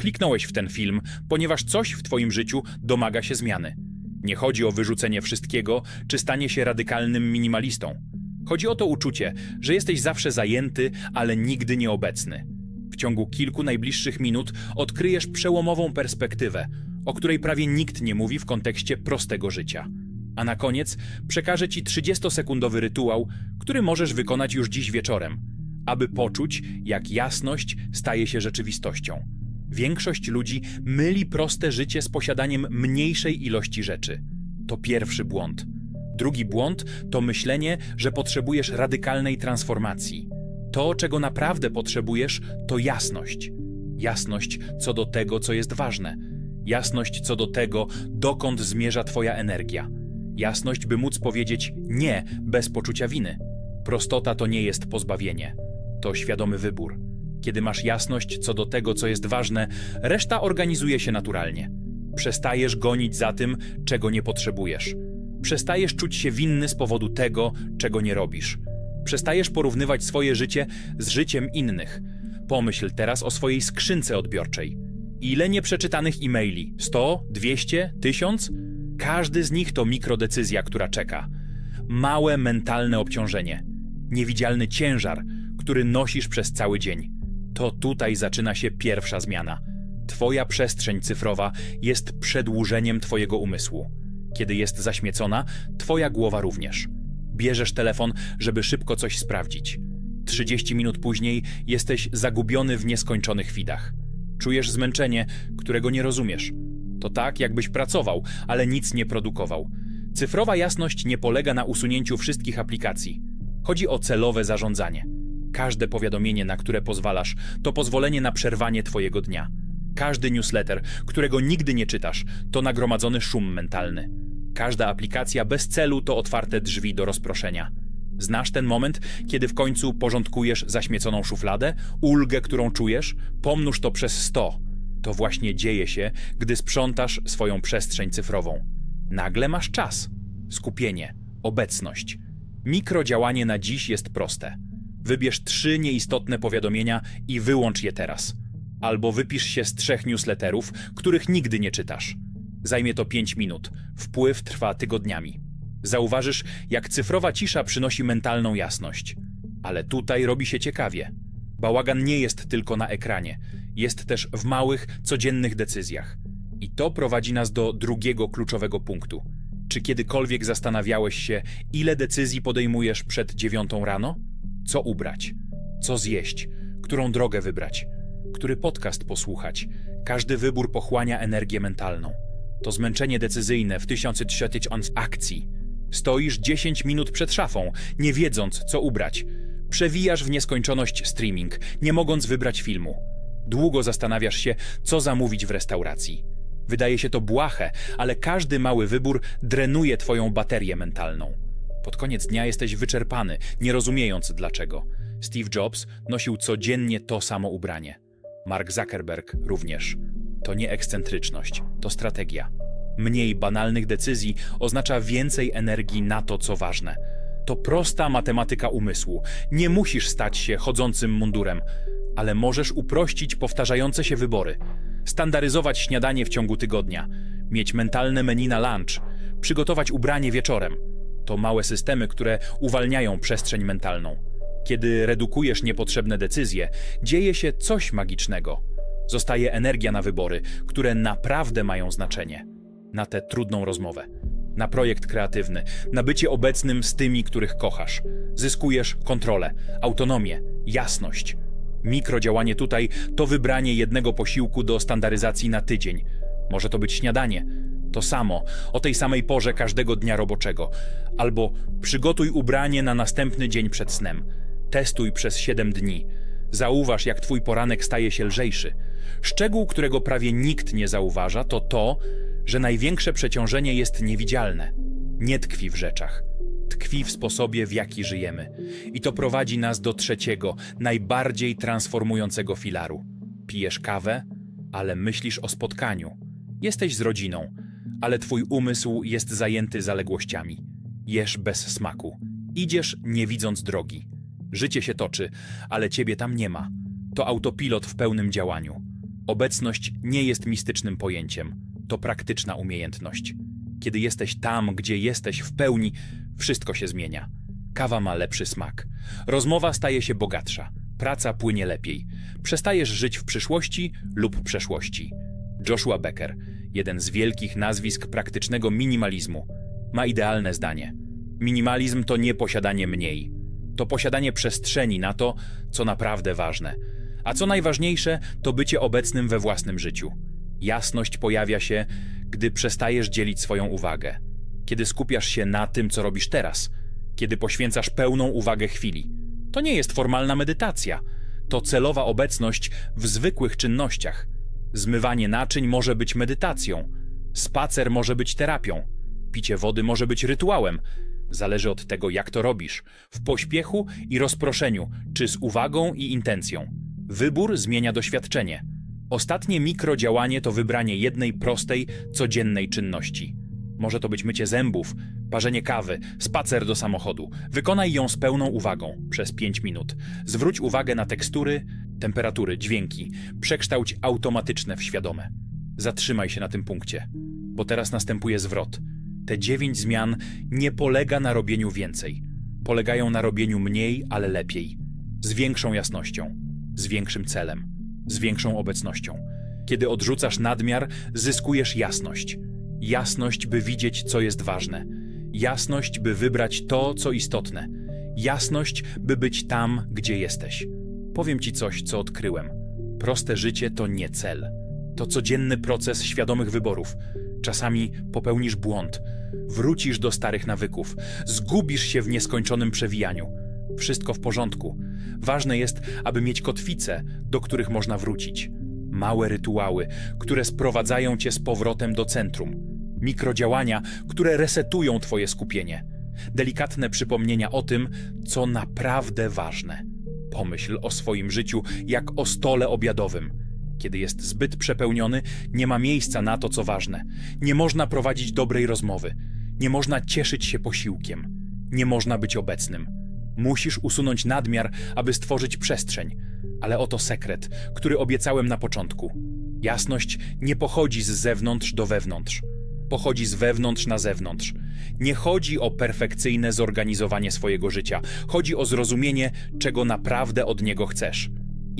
Kliknąłeś w ten film, ponieważ coś w Twoim życiu domaga się zmiany. Nie chodzi o wyrzucenie wszystkiego, czy stanie się radykalnym minimalistą. Chodzi o to uczucie, że jesteś zawsze zajęty, ale nigdy nieobecny. W ciągu kilku najbliższych minut odkryjesz przełomową perspektywę, o której prawie nikt nie mówi w kontekście prostego życia. A na koniec przekażę Ci 30-sekundowy rytuał, który możesz wykonać już dziś wieczorem, aby poczuć, jak jasność staje się rzeczywistością. Większość ludzi myli proste życie z posiadaniem mniejszej ilości rzeczy. To pierwszy błąd. Drugi błąd to myślenie, że potrzebujesz radykalnej transformacji. To, czego naprawdę potrzebujesz, to jasność. Jasność co do tego, co jest ważne. Jasność co do tego, dokąd zmierza Twoja energia. Jasność, by móc powiedzieć nie bez poczucia winy. Prostota to nie jest pozbawienie, to świadomy wybór. Kiedy masz jasność co do tego, co jest ważne, reszta organizuje się naturalnie. Przestajesz gonić za tym, czego nie potrzebujesz. Przestajesz czuć się winny z powodu tego, czego nie robisz. Przestajesz porównywać swoje życie z życiem innych. Pomyśl teraz o swojej skrzynce odbiorczej. Ile nieprzeczytanych e-maili? 100, 200, 1000? Każdy z nich to mikrodecyzja, która czeka. Małe mentalne obciążenie. Niewidzialny ciężar, który nosisz przez cały dzień. To tutaj zaczyna się pierwsza zmiana. Twoja przestrzeń cyfrowa jest przedłużeniem Twojego umysłu. Kiedy jest zaśmiecona, Twoja głowa również. Bierzesz telefon, żeby szybko coś sprawdzić. 30 minut później jesteś zagubiony w nieskończonych widach. Czujesz zmęczenie, którego nie rozumiesz. To tak, jakbyś pracował, ale nic nie produkował. Cyfrowa jasność nie polega na usunięciu wszystkich aplikacji. Chodzi o celowe zarządzanie. Każde powiadomienie, na które pozwalasz, to pozwolenie na przerwanie Twojego dnia. Każdy newsletter, którego nigdy nie czytasz, to nagromadzony szum mentalny. Każda aplikacja bez celu to otwarte drzwi do rozproszenia. Znasz ten moment, kiedy w końcu porządkujesz zaśmieconą szufladę, ulgę, którą czujesz? Pomnóż to przez 100. To właśnie dzieje się, gdy sprzątasz swoją przestrzeń cyfrową. Nagle masz czas, skupienie, obecność. Mikrodziałanie na dziś jest proste. Wybierz trzy nieistotne powiadomienia i wyłącz je teraz. Albo wypisz się z trzech newsletterów, których nigdy nie czytasz. Zajmie to 5 minut. Wpływ trwa tygodniami. Zauważysz, jak cyfrowa cisza przynosi mentalną jasność. Ale tutaj robi się ciekawie. Bałagan nie jest tylko na ekranie, jest też w małych, codziennych decyzjach. I to prowadzi nas do drugiego kluczowego punktu. Czy kiedykolwiek zastanawiałeś się, ile decyzji podejmujesz przed dziewiątą rano? Co ubrać? Co zjeść? Którą drogę wybrać? Który podcast posłuchać? Każdy wybór pochłania energię mentalną. To zmęczenie decyzyjne w tysiące tysiąc akcji. Stoisz 10 minut przed szafą, nie wiedząc, co ubrać. Przewijasz w nieskończoność streaming, nie mogąc wybrać filmu. Długo zastanawiasz się, co zamówić w restauracji. Wydaje się to błahe, ale każdy mały wybór drenuje twoją baterię mentalną. Pod koniec dnia jesteś wyczerpany, nie rozumiejąc dlaczego. Steve Jobs nosił codziennie to samo ubranie. Mark Zuckerberg również. To nie ekscentryczność, to strategia. Mniej banalnych decyzji oznacza więcej energii na to, co ważne. To prosta matematyka umysłu. Nie musisz stać się chodzącym mundurem, ale możesz uprościć powtarzające się wybory. Standaryzować śniadanie w ciągu tygodnia, mieć mentalne menu na lunch, przygotować ubranie wieczorem. To małe systemy, które uwalniają przestrzeń mentalną. Kiedy redukujesz niepotrzebne decyzje, dzieje się coś magicznego. Zostaje energia na wybory, które naprawdę mają znaczenie. Na tę trudną rozmowę, na projekt kreatywny, na bycie obecnym z tymi, których kochasz. Zyskujesz kontrolę, autonomię, jasność. Mikrodziałanie tutaj to wybranie jednego posiłku do standaryzacji na tydzień. Może to być śniadanie. To samo, o tej samej porze każdego dnia roboczego. Albo przygotuj ubranie na następny dzień przed snem. Testuj przez 7 dni. Zauważ, jak twój poranek staje się lżejszy. Szczegół, którego prawie nikt nie zauważa, to to, że największe przeciążenie jest niewidzialne. Nie tkwi w rzeczach. Tkwi w sposobie, w jaki żyjemy. I to prowadzi nas do trzeciego, najbardziej transformującego filaru. Pijesz kawę, ale myślisz o spotkaniu. Jesteś z rodziną, ale twój umysł jest zajęty zaległościami. Jesz bez smaku. Idziesz nie widząc drogi. Życie się toczy, ale ciebie tam nie ma. To autopilot w pełnym działaniu. Obecność nie jest mistycznym pojęciem, to praktyczna umiejętność. Kiedy jesteś tam, gdzie jesteś w pełni, wszystko się zmienia. Kawa ma lepszy smak, rozmowa staje się bogatsza, praca płynie lepiej, przestajesz żyć w przyszłości lub przeszłości. Joshua Becker, jeden z wielkich nazwisk praktycznego minimalizmu, ma idealne zdanie. Minimalizm to nie posiadanie mniej, to posiadanie przestrzeni na to, co naprawdę ważne. A co najważniejsze, to bycie obecnym we własnym życiu. Jasność pojawia się, gdy przestajesz dzielić swoją uwagę, kiedy skupiasz się na tym, co robisz teraz, kiedy poświęcasz pełną uwagę chwili. To nie jest formalna medytacja, to celowa obecność w zwykłych czynnościach. Zmywanie naczyń może być medytacją, spacer może być terapią, picie wody może być rytuałem. Zależy od tego, jak to robisz w pośpiechu i rozproszeniu, czy z uwagą i intencją. Wybór zmienia doświadczenie. Ostatnie mikrodziałanie to wybranie jednej prostej, codziennej czynności. Może to być mycie zębów, parzenie kawy, spacer do samochodu. Wykonaj ją z pełną uwagą przez 5 minut. Zwróć uwagę na tekstury, temperatury, dźwięki. Przekształć automatyczne w świadome. Zatrzymaj się na tym punkcie, bo teraz następuje zwrot. Te dziewięć zmian nie polega na robieniu więcej. Polegają na robieniu mniej, ale lepiej. Z większą jasnością, z większym celem, z większą obecnością. Kiedy odrzucasz nadmiar, zyskujesz jasność. Jasność, by widzieć, co jest ważne. Jasność, by wybrać to, co istotne. Jasność, by być tam, gdzie jesteś. Powiem ci coś, co odkryłem. Proste życie to nie cel. To codzienny proces świadomych wyborów. Czasami popełnisz błąd, wrócisz do starych nawyków, zgubisz się w nieskończonym przewijaniu. Wszystko w porządku. Ważne jest, aby mieć kotwice, do których można wrócić. Małe rytuały, które sprowadzają cię z powrotem do centrum. Mikrodziałania, które resetują twoje skupienie. Delikatne przypomnienia o tym, co naprawdę ważne. Pomyśl o swoim życiu jak o stole obiadowym. Kiedy jest zbyt przepełniony, nie ma miejsca na to, co ważne. Nie można prowadzić dobrej rozmowy. Nie można cieszyć się posiłkiem. Nie można być obecnym. Musisz usunąć nadmiar, aby stworzyć przestrzeń. Ale oto sekret, który obiecałem na początku. Jasność nie pochodzi z zewnątrz do wewnątrz. Pochodzi z wewnątrz na zewnątrz. Nie chodzi o perfekcyjne zorganizowanie swojego życia. Chodzi o zrozumienie, czego naprawdę od niego chcesz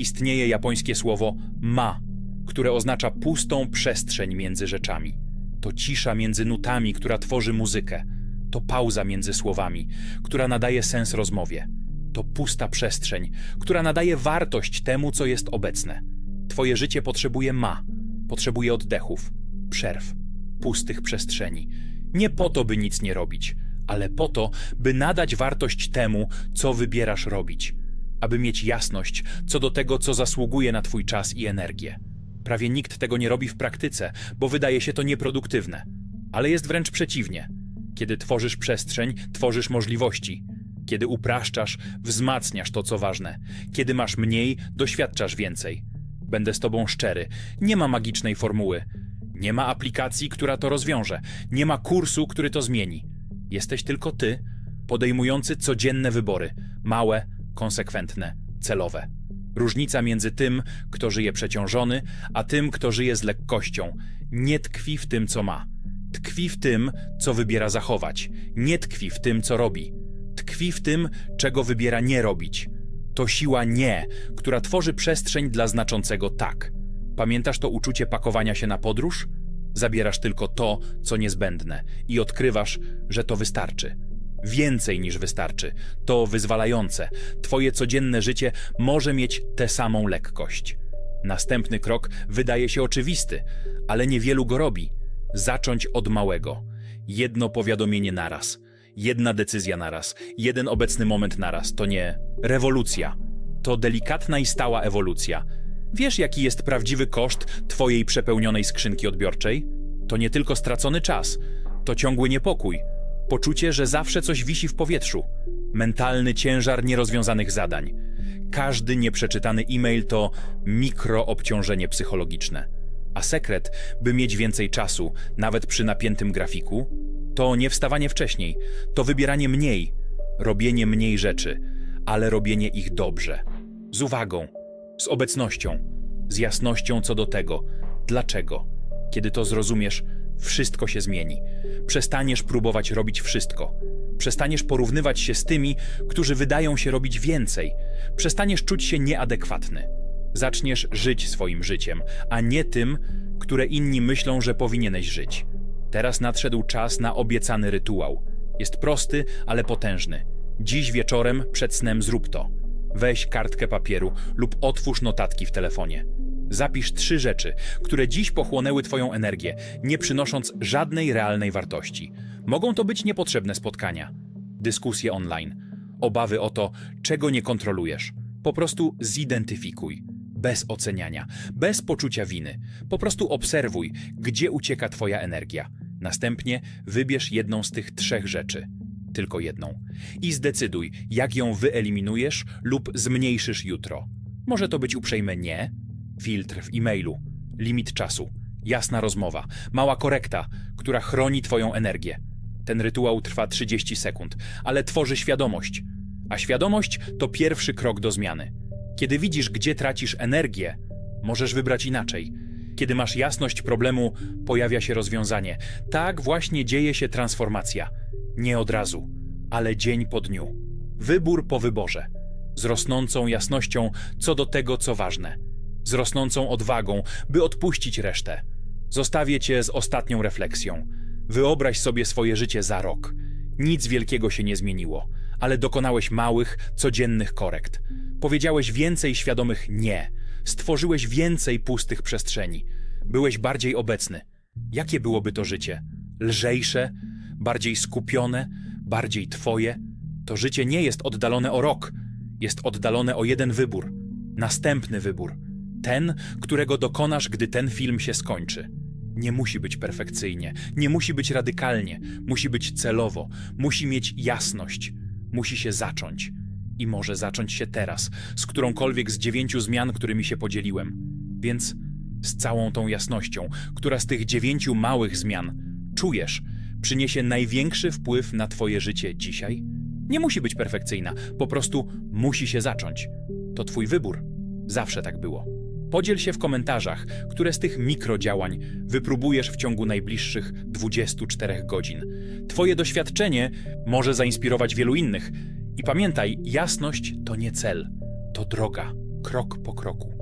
istnieje japońskie słowo ma, które oznacza pustą przestrzeń między rzeczami. To cisza między nutami, która tworzy muzykę. To pauza między słowami, która nadaje sens rozmowie. To pusta przestrzeń, która nadaje wartość temu, co jest obecne. Twoje życie potrzebuje ma, potrzebuje oddechów, przerw, pustych przestrzeni. Nie po to, by nic nie robić, ale po to, by nadać wartość temu, co wybierasz robić aby mieć jasność co do tego, co zasługuje na Twój czas i energię. Prawie nikt tego nie robi w praktyce, bo wydaje się to nieproduktywne. Ale jest wręcz przeciwnie. Kiedy tworzysz przestrzeń, tworzysz możliwości. Kiedy upraszczasz, wzmacniasz to, co ważne. Kiedy masz mniej, doświadczasz więcej. Będę z Tobą szczery. Nie ma magicznej formuły. Nie ma aplikacji, która to rozwiąże. Nie ma kursu, który to zmieni. Jesteś tylko Ty, podejmujący codzienne wybory. Małe, konsekwentne, celowe. Różnica między tym, kto żyje przeciążony, a tym, kto żyje z lekkością, nie tkwi w tym, co ma. Tkwi w tym, co wybiera zachować. Nie tkwi w tym, co robi. Tkwi w tym, czego wybiera nie robić. To siła nie, która tworzy przestrzeń dla znaczącego tak. Pamiętasz to uczucie pakowania się na podróż? Zabierasz tylko to, co niezbędne i odkrywasz, że to wystarczy. Więcej niż wystarczy. To wyzwalające. Twoje codzienne życie może mieć tę samą lekkość. Następny krok wydaje się oczywisty, ale niewielu go robi. Zacząć od małego. Jedno powiadomienie naraz. Jedna decyzja naraz. Jeden obecny moment naraz. To nie rewolucja. To delikatna i stała ewolucja. Wiesz, jaki jest prawdziwy koszt Twojej przepełnionej skrzynki odbiorczej? To nie tylko stracony czas, to ciągły niepokój, Poczucie, że zawsze coś wisi w powietrzu. Mentalny ciężar nierozwiązanych zadań. Każdy nieprzeczytany e-mail to mikroobciążenie psychologiczne. A sekret, by mieć więcej czasu, nawet przy napiętym grafiku, to nie wstawanie wcześniej, to wybieranie mniej, robienie mniej rzeczy, ale robienie ich dobrze, z uwagą, z obecnością, z jasnością co do tego, dlaczego. Kiedy to zrozumiesz, wszystko się zmieni. Przestaniesz próbować robić wszystko. Przestaniesz porównywać się z tymi, którzy wydają się robić więcej. Przestaniesz czuć się nieadekwatny. Zaczniesz żyć swoim życiem, a nie tym, które inni myślą, że powinieneś żyć. Teraz nadszedł czas na obiecany rytuał. Jest prosty, ale potężny. Dziś wieczorem przed snem zrób to. Weź kartkę papieru lub otwórz notatki w telefonie. Zapisz trzy rzeczy, które dziś pochłonęły Twoją energię, nie przynosząc żadnej realnej wartości. Mogą to być niepotrzebne spotkania, dyskusje online, obawy o to, czego nie kontrolujesz. Po prostu zidentyfikuj, bez oceniania, bez poczucia winy. Po prostu obserwuj, gdzie ucieka Twoja energia. Następnie wybierz jedną z tych trzech rzeczy tylko jedną. I zdecyduj, jak ją wyeliminujesz lub zmniejszysz jutro. Może to być uprzejme nie, filtr w e-mailu, limit czasu, jasna rozmowa, mała korekta, która chroni Twoją energię. Ten rytuał trwa 30 sekund, ale tworzy świadomość. A świadomość to pierwszy krok do zmiany. Kiedy widzisz, gdzie tracisz energię, możesz wybrać inaczej. Kiedy masz jasność problemu, pojawia się rozwiązanie. Tak właśnie dzieje się transformacja. Nie od razu, ale dzień po dniu. Wybór po wyborze. Z rosnącą jasnością co do tego, co ważne. Z rosnącą odwagą, by odpuścić resztę. Zostawię cię z ostatnią refleksją. Wyobraź sobie swoje życie za rok. Nic wielkiego się nie zmieniło, ale dokonałeś małych, codziennych korekt. Powiedziałeś więcej świadomych nie. Stworzyłeś więcej pustych przestrzeni. Byłeś bardziej obecny. Jakie byłoby to życie? Lżejsze, bardziej skupione, bardziej twoje? To życie nie jest oddalone o rok, jest oddalone o jeden wybór. Następny wybór. Ten, którego dokonasz, gdy ten film się skończy. Nie musi być perfekcyjnie, nie musi być radykalnie, musi być celowo, musi mieć jasność, musi się zacząć. I może zacząć się teraz, z którąkolwiek z dziewięciu zmian, którymi się podzieliłem. Więc z całą tą jasnością, która z tych dziewięciu małych zmian czujesz, przyniesie największy wpływ na Twoje życie dzisiaj? Nie musi być perfekcyjna, po prostu musi się zacząć. To Twój wybór. Zawsze tak było. Podziel się w komentarzach, które z tych mikrodziałań wypróbujesz w ciągu najbliższych 24 godzin. Twoje doświadczenie może zainspirować wielu innych. I pamiętaj, jasność to nie cel, to droga, krok po kroku.